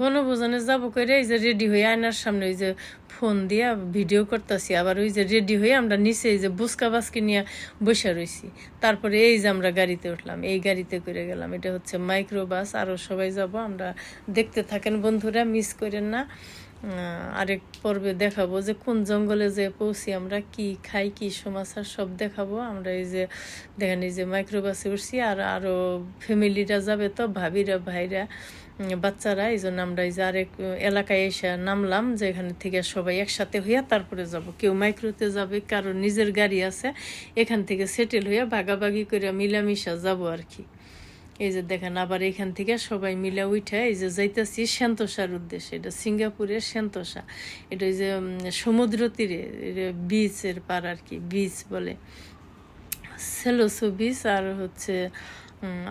বনভোজনে যাব করে এই যে রেডি হয়ে আয়নার সামনে ওই যে ফোন দিয়ে ভিডিও করতেছি। আবার ওই যে রেডি হয়ে আমরা নিচে এই যে বুসকা বাসকে নিয়ে বসে রইছি। তারপরে এই যে আমরা গাড়িতে উঠলাম, এই গাড়িতে করে গেলাম, এটা হচ্ছে মাইক্রো বাস আরও সবাই যাব, আমরা দেখতে থাকেন বন্ধুরা মিস করেন না। আরেক পর্বে দেখাবো যে কোন জঙ্গলে যে পৌঁছি, আমরা কি খাই, কি সমাচার সব দেখাবো। আমরা এই যে দেখেন এই যে মাইক্রোবাসে উঠছি, আর আরও ফ্যামিলিরা যাবে তো, ভাবিরা, ভাইরা। বাচ্চারা, এই জন্য আমরা এই যে আরেক এলাকায় এসে নামলাম যে এখানে থেকে সবাই একসাথে হইয়া তারপরে যাব। কেউ মাইক্রোতে যাবে, কারও নিজের গাড়ি আছে, এখান থেকে সেটেল হইয়া ভাগাভাগি করে মিলামিশা যাব আর কি। এই যে দেখেন, আবার এখান থেকে সবাই মিলে উঠে এই যে যাইতেছি সেন্তোসার উদ্দেশ্যে, এটা সিঙ্গাপুরের সেন্তোসা এটা ওই যে সমুদ্র তীরে বিচের পার আর কি বিচ বলে। সেলোসো বিচ আর হচ্ছে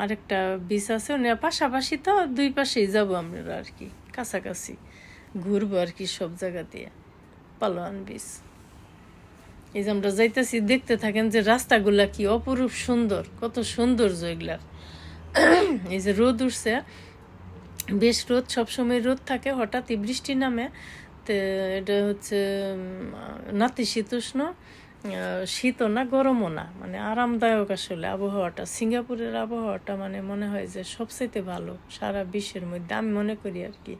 আরেকটা বিচ আছে ওনে পাশাপাশি তো দুই পাশেই যাব আমরা আর কি, কাছাকাছি। ঘুরবো আর কি সব জায়গা দিয়ে, পালোয়ান বিচ এই যে আমরা যাইতেছি, দেখতে থাকেন যে রাস্তাগুলা কি অপরূপ সুন্দর, কত সৌন্দর্য এগুলার। এই যে রোদ উঠছে, বেশ রোদ, সবসময় রোদ থাকে, হঠাৎই বৃষ্টি নামে। তো, এটা হচ্ছে নাতিশীতোষ্ণ। শীতও না, গরমও না মানে আরামদায়ক আসলে আবহাওয়াটা। সিঙ্গাপুরের আবহাওয়াটা মানে মনে হয় যে সবচেয়ে ভালো সারা বিশ্বের মধ্যে, আমি মনে করি আর কি।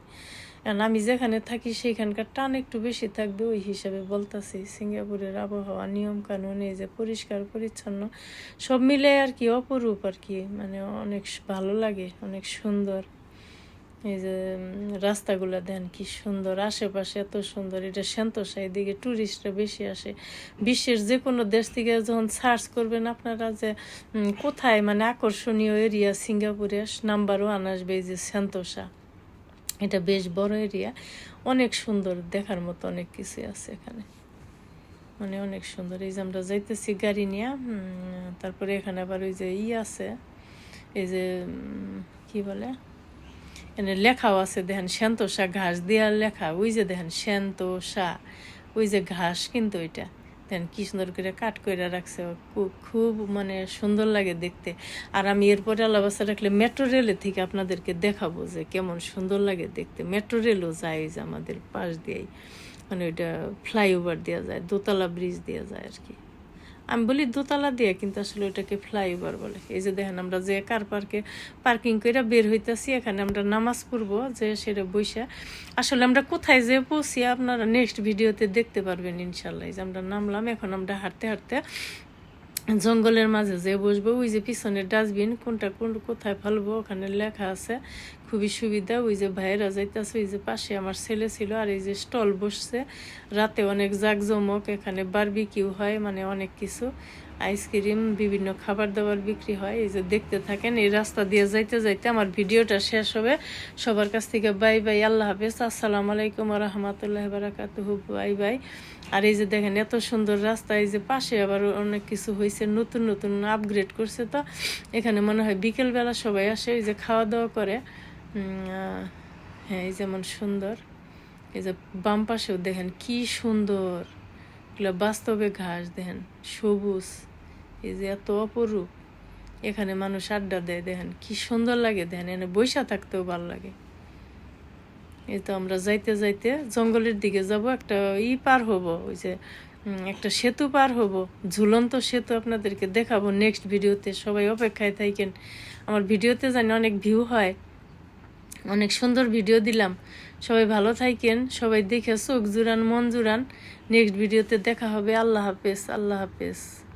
কারণ আমি যেখানে থাকি সেইখানকার টান একটু বেশি থাকবে, ওই হিসাবে বলতাছি। সিঙ্গাপুরের আবহাওয়া নিয়ম কানুন এই যে পরিষ্কার, পরিচ্ছন্ন, সব মিলে আর কি অপরূপ আর কি মানে অনেক ভালো লাগে, অনেক সুন্দর। এই যে রাস্তাগুলো দেন কি সুন্দর, আশেপাশে এত সুন্দর, এটা সেন্তোসা এদিকে ট্যুরিস্টরা বেশি আসে। বিশ্বের যে কোনো দেশ থেকে যখন সার্চ করবেন আপনারা যে কোথায় মানে আকর্ষণীয় এরিয়া সিঙ্গাপুরে নাম্বার ওয়ান আসবে এই যে সেন্তোসা এটা বেশ বড় এরিয়া অনেক সুন্দর, দেখার মতো অনেক কিছু আছে এখানে। মানে অনেক সুন্দর। এই যে আমরা যাইতেছি গাড়ি নিয়ে তারপরে এখানে আবার ওই যে ই আছে। এই যে কি বলে? এখানে লেখাও আছে, দেখেন সেন্তোষা ঘাস দেওয়ার লেখা, ওই যে দেখেন সেন্তোষা ওই যে ঘাস কিন্তু ওইটা। দেখেন কি সুন্দর করে কাট করে রাখছে খুব মানে সুন্দর লাগে দেখতে। আর আমি এরপরে আলাবাসা রাখলে মেট্রো রেলে থেকে আপনাদেরকে দেখাবো যে কেমন সুন্দর লাগে দেখতে। মেট্রো রেলও যায় যে আমাদের পাশ দিয়েই মানে ওইটা ফ্লাইওভার দেওয়া যায়, দোতলা ব্রিজ দেওয়া যায় আর কি। আমি বলি দোতলা দিয়ে কিন্তু আসলে ওটাকে ফ্লাইওভার বলে। এই যে দেখেন আমরা যে কার পার্কে পার্কিং করে বের হইতাছি, এখানে আমরা নামাজ পড়ব, যে সেটা বৈশা আসলে আমরা কোথায় যে পৌঁছি আপনারা নেক্সট ভিডিওতে দেখতে পারবেন ইনশাল্লাহ। যে আমরা নামলাম, এখন আমরা হাঁটতে হাঁটতে জঙ্গলের মাঝে যে বসবো, ওই যে পিছনের ডাস্টবিন কোনটা কোন কোথায় ফেলব, ওখানে লেখা আছে। খুবই সুবিধা। ওই যে ভাইয়েরা যাইতেছে ওই যে পাশে আমার ছেলে ছিল আর এই যে স্টল বসছে। রাতে অনেক জাঁকজমক, এখানে বারবিকিউ হয় মানে অনেক কিছু। আইসক্রিম বিভিন্ন খাবার দাবার বিক্রি হয়। এই যে দেখতে থাকেন, এই রাস্তা দিয়ে যাইতে যাইতে আমার ভিডিওটা শেষ হবে। সবার কাছ থেকে বাই বাই, আল্লাহ হাফেজ। আসসালামু আলাইকুম রহমতুল্লাহ বারাকাতুহু। Bye bye. আর এই যে দেখেন, এত সুন্দর রাস্তা, এই যে পাশে আবার অনেক কিছু হয়েছে নতুন নতুন আপগ্রেড করছে তো। এখানে মনে হয় বিকেলবেলা সবাই আসে, এই যে খাওয়া দাওয়া করে। হ্যাঁ এই যেমন সুন্দর। এই যে বাম পাশেও দেখেন কি সুন্দর। এগুলো বাস্তবে ঘাস, দেখেন, সবুজ। এই যে এত অপরূপ। এখানে মানুষ আড্ডা দেয়, দেখেন, কি সুন্দর লাগে, দেখেন, এখানে বৈশা থাকতেও ভালো লাগে। এই তো আমরা যাইতে যাইতে জঙ্গলের দিকে যাব, একটা ই পার হব, ওই যে একটা সেতু পার হব, ঝুলন্ত সেতু আপনাদেরকে দেখাবো নেক্সট ভিডিওতে সবাই অপেক্ষায় থাকেন। আমার ভিডিওতে জানি অনেক ভিউ হয়। অনেক সুন্দর ভিডিও দিলাম। সবাই ভালো থাকেন, সবাই দেখে চোখ জুড়ান, মন জুরান নেক্সট ভিডিওতে দেখা হবে। আল্লাহ হাফেজ আল্লাহ হাফেজ।